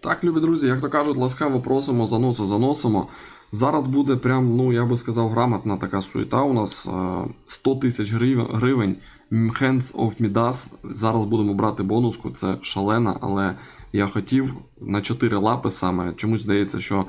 Так, любі друзі, як то кажуть, ласкаво просимо, заноси заносимо. Зараз буде прям, ну я би сказав, грамотна така суєта у нас. е, 100 тисяч гривень, гривень. Hands of Midas. Зараз будемо брати бонуску, це шалена, але я хотів на 4 лапи саме. Чомусь здається, що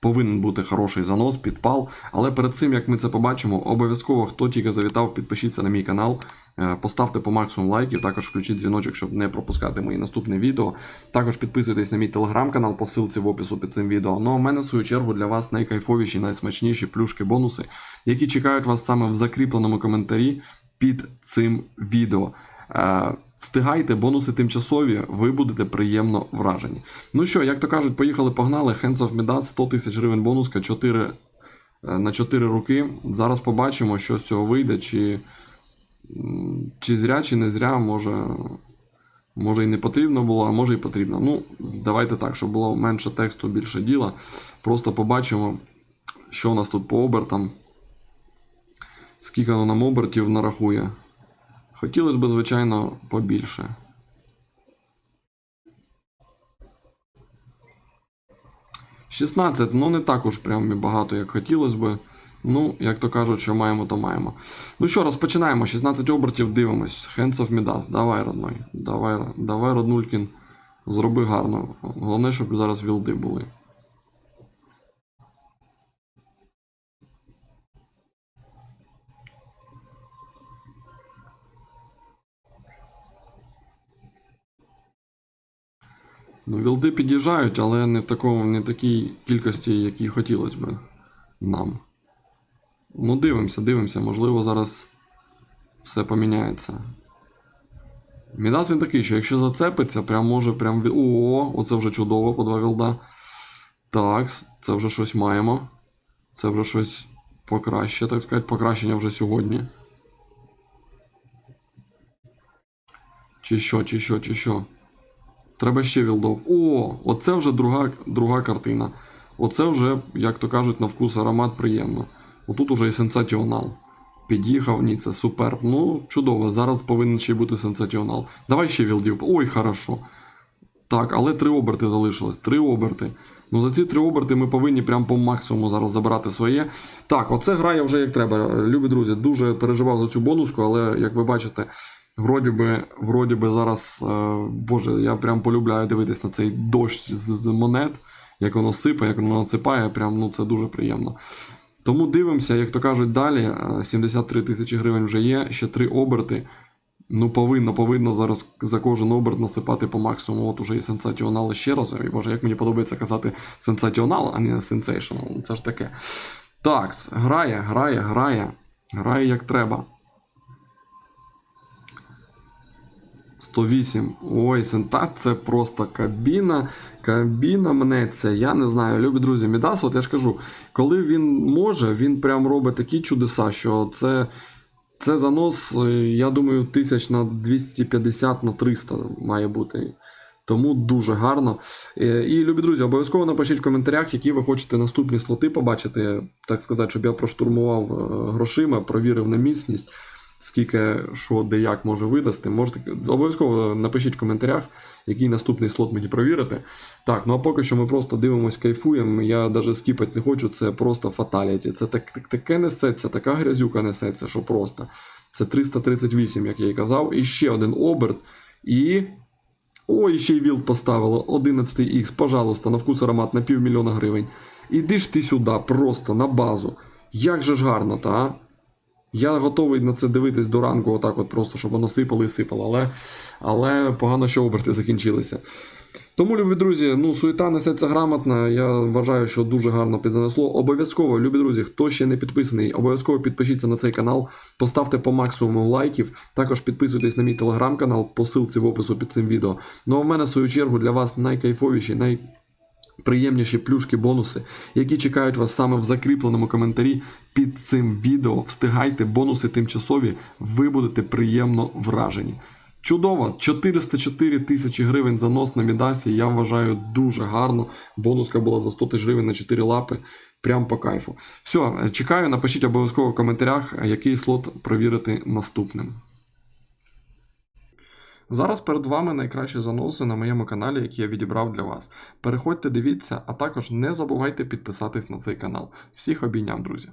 повинен бути хороший занос, підпал. Але перед цим, як ми це побачимо, обов'язково, хто тільки завітав, підпишіться на мій канал, е, поставте по максимуму лайків, також включіть дзвіночок, щоб не пропускати мої наступні відео. Також підписуйтесь на мій телеграм-канал по ссылці в опису під цим відео. Ну а в мене, в свою чергу, для вас найкайфовіші, найсмачніші плюшки, бонуси, які чекають вас саме в закріпленому коментарі під цим відео. Встигайте, бонуси тимчасові, ви будете приємно вражені. Ну що, як то кажуть, поїхали, погнали. Hands of Midas, 100 тисяч гривень бонуска, 4, е, на 4 руки. Зараз побачимо, що з цього вийде, чи, чи зря, чи не зря, може, може і не потрібно було, а може і потрібно. Ну, давайте так, щоб було менше тексту, більше діла. Просто побачимо, що у нас тут по обертам. Скільки воно нам обертів нарахує. Хотілося б, звичайно, побільше. Шістнадцять, ну не так уж прям і багато, як хотілося би. Ну, як то кажуть, що маємо, то маємо. Ну що, розпочинаємо. 16 обертів дивимось. Hands of Midas. Давай, родной. Давай, давай, роднулькін. Зроби гарно. Головне, щоб зараз вілди були. Ну, вілди під'їжджають, але не в такому, не такій кількості, якій хотілося б нам. Ну, дивимося, дивимося, можливо, зараз все поміняється. Мідас він такий, що якщо зацепиться, прям може прям. О, оце вже чудово, по два вілда. Так, це вже щось маємо. Це вже щось покраще, так сказати, покращення вже сьогодні. Чи що, чи що, чи що. Треба ще вілдов. О, оце вже друга, друга картина. Оце вже, як то кажуть, на вкус аромат приємно. Отут уже і сенсаціонал. Під'їхав, ні, це супер. Ну, чудово, зараз повинен ще й бути сенсаціонал. Давай ще вілдів. Ой, хорошо. Так, але три оберти залишилось. Три оберти. Ну за ці три оберти ми повинні прям по максимуму зараз забирати своє. Так, оце грає вже як треба. Любі друзі, дуже переживав за цю бонуску, але як ви бачите, вроді би, вроді би зараз, е, боже, я прям полюбляю дивитись на цей дощ з, монет, як воно сипає, як воно насипає, прям ну це дуже приємно. Тому дивимося, як то кажуть, далі. Е, 73 тисячі гривень вже є, ще три оберти. Ну, повинно, повинно зараз за кожен оберт насипати по максимуму. От уже і сенсаціонал ще раз. І боже, як мені подобається казати сенсаціонал, а не сенсейшнл. Це ж таке. Так, грає, грає, грає. Грає як треба. 108. Ой, сента, це просто кабіна. Кабіна мнеться. Я не знаю, любі друзі, Мідас, от я ж кажу, коли він може, він прям робить такі чудеса, що це. Це занос, е, я думаю, тисяч на 250 на 300 має бути. Тому дуже гарно. Е, І, любі друзі, обов'язково напишіть в коментарях, які ви хочете наступні слоти побачити, так сказати, щоб я проштурмував е, грошима, провірив на міцність, скільки що де як може видасти. Можете обов'язково напишіть в коментарях, який наступний слот мені провірити. Так, ну а поки що ми просто дивимось, кайфуємо. Я навіть скіпати не хочу, це просто фаталіті. Це так, так, таке несеться, така грязюка несеться, що просто. Це 338, як я і казав. І ще один оберт. І. Ой, ще й вілд поставило. 11х, пожалуйста, на вкус аромат на півмільйона гривень. Іди ж ти сюди, просто на базу. Як же ж гарно, та? а? Я готовий на це дивитись до ранку, отак от просто, щоб воно сипало і сипало. Але, але погано, що оберти закінчилися. Тому, любі друзі, ну суєта несеться грамотно. Я вважаю, що дуже гарно підзанесло. Обов'язково, любі друзі, хто ще не підписаний, обов'язково підпишіться на цей канал, поставте по максимуму лайків. Також підписуйтесь на мій телеграм-канал, по ссылці в опису під цим відео. Ну а в мене, в свою чергу, для вас найкайфовіші, най. Приємніші плюшки, бонуси, які чекають вас саме в закріпленому коментарі під цим відео. Встигайте, бонуси тимчасові, ви будете приємно вражені. Чудово! 404 тисячі гривень занос на Мідасі. Я вважаю дуже гарно. Бонуска була за 100 тисяч гривень на 4 лапи. Прям по кайфу. Все, чекаю, напишіть обов'язково в коментарях, який слот провірити наступним. Зараз перед вами найкращі заноси на моєму каналі, які я відібрав для вас. Переходьте, дивіться, а також не забувайте підписатись на цей канал. Всіх обійняв, друзі.